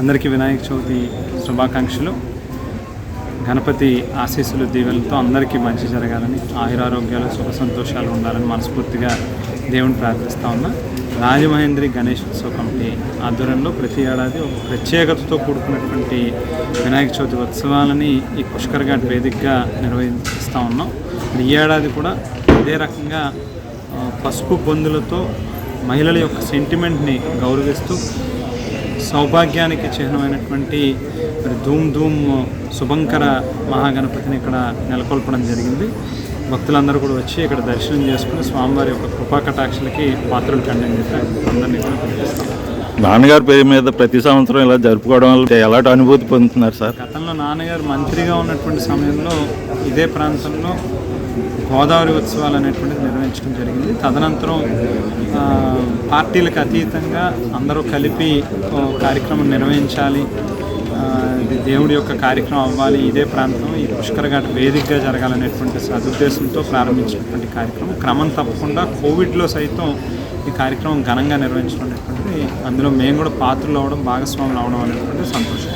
అందరికీ వినాయక చవితి శుభాకాంక్షలు. గణపతి ఆశీస్సులు దీవెనలతో అందరికీ మంచి జరగాలని ఆయురారోగ్యాలు సుఖ సంతోషాలు ఉండాలని మనస్ఫూర్తిగా దేవుని ప్రార్థిస్తూ ఉన్నా. రాజమహేంద్రి గణేష్ ఉత్సవ కమిటీ ఆధ్వర్యంలో ప్రతి ఏడాది ఒక ప్రత్యేకతతో కూడుకున్నటువంటి వినాయక చవితి ఉత్సవాలని ఈ పుష్కర్ ఘాట్ వేదికగా నిర్వహిస్తూ ఉన్నాం. ఈ ఏడాది కూడా ఇదే రకంగా పసుపు పొందులతో మహిళల యొక్క సెంటిమెంట్ని గౌరవిస్తూ సౌభాగ్యానికి చిహ్నమైనటువంటి మరి ధూమ్ ధూమ్ శుభంకర మహాగణపతిని ఇక్కడ నెలకొల్పడం జరిగింది. భక్తులందరూ కూడా వచ్చి ఇక్కడ దర్శనం చేసుకుని స్వామివారి యొక్క కృపా కటాక్షలకి పాత్రలు కండి అందరినీ కూడా పిలిపిస్తాం. నాన్నగారి పేరు మీద ప్రతి సంవత్సరం ఇలా జరుపుకోవడం వల్ల ఎలాంటి అనుభూతి పొందుతున్నారు సార్? గతంలో నాన్నగారు మంత్రిగా ఉన్నటువంటి సమయంలో ఇదే ప్రాంతంలో గోదావరి ఉత్సవాలు అనేటువంటిది నిర్వహించడం జరిగింది. తదనంతరం పార్టీలకు అతీతంగా అందరూ కలిపి కార్యక్రమం నిర్వహించాలి. ఇది దేవుడి యొక్క కార్యక్రమం అవ్వాలి. ఇదే ప్రాంతం ఈ పుష్కర్ ఘాట్ వేదికగా జరగాలనేటువంటి సదుద్దేశంతో ప్రారంభించినటువంటి కార్యక్రమం. క్రమం తప్పకుండా కోవిడ్లో సైతం ఈ కార్యక్రమం ఘనంగా నిర్వహించడం అనేటువంటిది అందులో మేము కూడా పాత్రలు అవడం భాగస్వాములు అవడం అనేటువంటి సంతోషం.